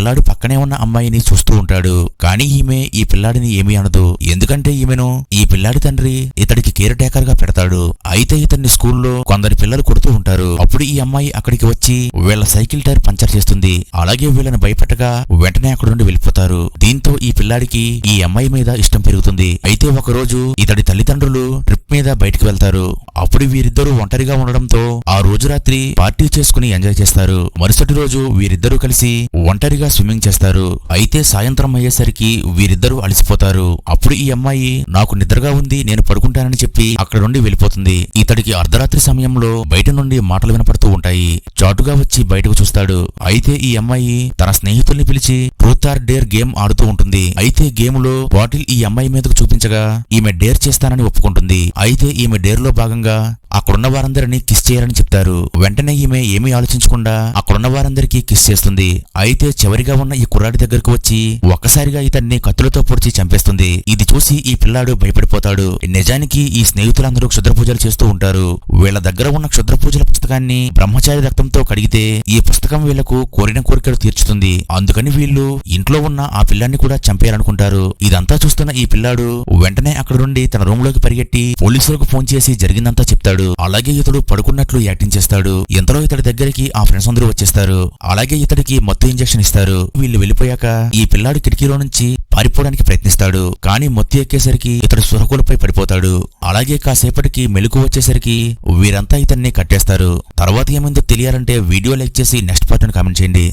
పిల్లాడు పక్కనే ఉన్న అమ్మాయిని చూస్తూ ఉంటాడు. కానీ ఈమె ఈ పిల్లాడిని ఏమీ అనదు. ఎందుకంటే ఈమెను ఈ పిల్లాడి తండ్రి ఇతడికి కేర్ టేకర్గా పెడతాడు. అయితే ఇతన్ని స్కూల్లో కొందరి పిల్లలు కొడుతూ ఉంటారు. అప్పుడు ఈ అమ్మాయి అక్కడికి వచ్చి వీళ్ళ సైకిల్ టైర్ పంచర్ చేస్తుంది. అలాగే వీళ్ళని భయపెట్టగా వెంటనే అక్కడ నుండి వెళ్ళిపోతారు. దీంతో ఈ పిల్లాడికి ఈ అమ్మాయి మీద ఇష్టం పెరుగుతుంది. అయితే ఒక రోజు ఇతడి తల్లిదండ్రులు ట్రిప్ మీద బయటికి వెళ్తారు. అప్పుడు వీరిద్దరూ ఒంటరిగా ఉండడంతో ఆ రోజు రాత్రి పార్టీ చేసుకుని ఎంజాయ్ చేస్తారు. మరుసటి రోజు వీరిద్దరూ కలిసి ఒంటరిగా స్విమ్మింగ్ చేస్తారు. అయితే సాయంత్రం అయ్యేసరికి వీరిద్దరూ అలసిపోతారు. అప్పుడు ఈ అమ్మాయి నాకు నిద్రగా ఉంది నేను పడుకుంటానని చెప్పి అక్కడ నుండి వెళ్ళిపోతుంది. ఇతడికి అర్ధరాత్రి సమయంలో బయట నుండి మాటలు వినపడుతూ ఉంటాయి. చాటుగా వచ్చి బయటకు చూస్తాడు. అయితే ఈ అమ్మాయి తన స్నేహితుల్ని పిలిచి ట్రూత్ ఆర్ డేర్ గేమ్ ఆడుతూ ఉంటుంది. అయితే గేమ్లో బాటిల్ ఈ అమ్మాయి మీదకు చూపించగా ఈమె డేర్ చేస్తానని ఒప్పుకుంటుంది. అయితే ఈమె డేర్లో భాగంగా Canada. అక్కడున్న వారందరినీ కిస్ చేయాలని చెప్తారు. వెంటనే ఈమె ఏమీ ఆలోచించకుండా అక్కడున్న వారందరికీ కిస్ చేస్తుంది. అయితే చివరిగా ఉన్న ఈ కుర్రాడి దగ్గరకు వచ్చి ఒక్కసారిగా ఇతన్ని కత్తులతో పొడిచి చంపేస్తుంది. ఇది చూసి ఈ పిల్లాడు భయపడిపోతాడు. నిజానికి ఈ స్నేహితులందరూ క్షుద్ర పూజలు చేస్తూ ఉంటారు. వీళ్ళ దగ్గర ఉన్న క్షుద్ర పూజల పుస్తకాన్ని బ్రహ్మచారి రక్తంతో కడిగితే ఈ పుస్తకం వీళ్ళకు కోరిన కోరికలు తీర్చుతుంది. అందుకని వీళ్ళు ఇంట్లో ఉన్న ఆ పిల్లాన్ని కూడా చంపేయాలనుకుంటారు. ఇదంతా చూస్తున్న ఈ పిల్లాడు వెంటనే అక్కడ నుండి తన రూమ్లోకి పరిగెట్టి పోలీసులకు ఫోన్ చేసి జరిగిందంతా చెప్తాడు. అలాగే ఇతడు పడుకున్నట్లు యాక్టింగ్ చేస్తాడు. ఇంతలో ఇతడి దగ్గరికి ఆ ఫ్రెండ్స్ అందరూ వచ్చేస్తారు. అలాగే ఇతడికి మత్తు ఇంజెక్షన్ ఇస్తారు. వీళ్ళు వెళ్ళిపోయాక ఈ పిల్లాడు కిటికీలో నుంచి పారిపోవడానికి ప్రయత్నిస్తాడు. కానీ మొత్తి ఎక్కేసరికి ఇతడు సురకులపై పడిపోతాడు. అలాగే కాసేపటికి మెలకు వచ్చేసరికి వీరంతా ఇతన్ని కట్టేస్తారు. తర్వాత ఏమైందో తెలియాలంటే వీడియో లైక్ చేసి నెక్స్ట్ పార్ట్ కామెంట్ చేయండి.